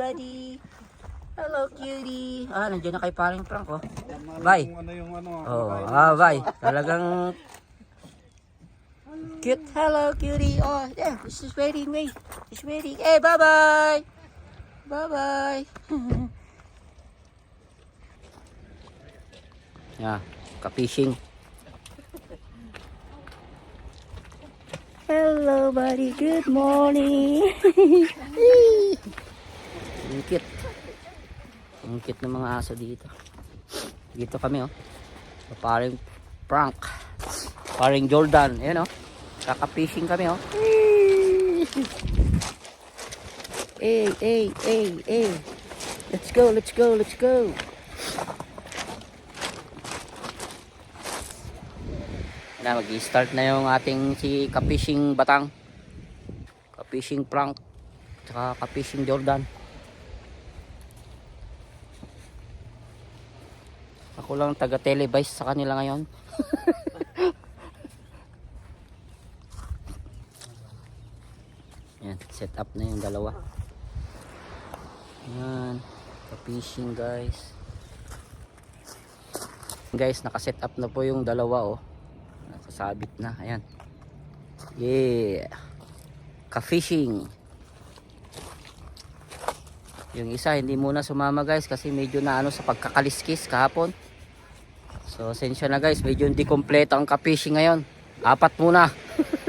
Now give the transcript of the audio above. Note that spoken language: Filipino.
buddy. Hello, cutie. Ah, nandiyan na kay paring Frank, oh. Bye. Ano yung ano. Oh, ah, bye. Talagang cute. Hello, cutie. Oh, yeah, this is waiting, wait. It's waiting. Hey, bye-bye. Bye-bye. yeah, ka-fishing. Hello, buddy. Good morning. Cute. Ang cute ng mga aso dito. Dito kami, oh. Paring Frank. Paring Jordan. Ayan, oh. Kaka-fishing kami, oh. Hey, hey, hey, hey. Let's go, let's go, let's go. Na mag-start na yung ating si ka-fishing Batang. Ka-fishing Frank. Tsaka ka-fishing Jordan. Ako lang taga-televise sa kanila ngayon. Yan, set up na yung dalawa. Yan, ka-fishing guys. Guys, naka-set up na po yung dalawa oh. Nakasabit na, ayan. Yeah. Ka-fishing. Yung isa hindi muna sumama guys kasi medyo na ano sa pagkakaliskis kahapon. So, sensya na guys, medyo hindi kompleto ang ka-fishing ngayon. Apat muna.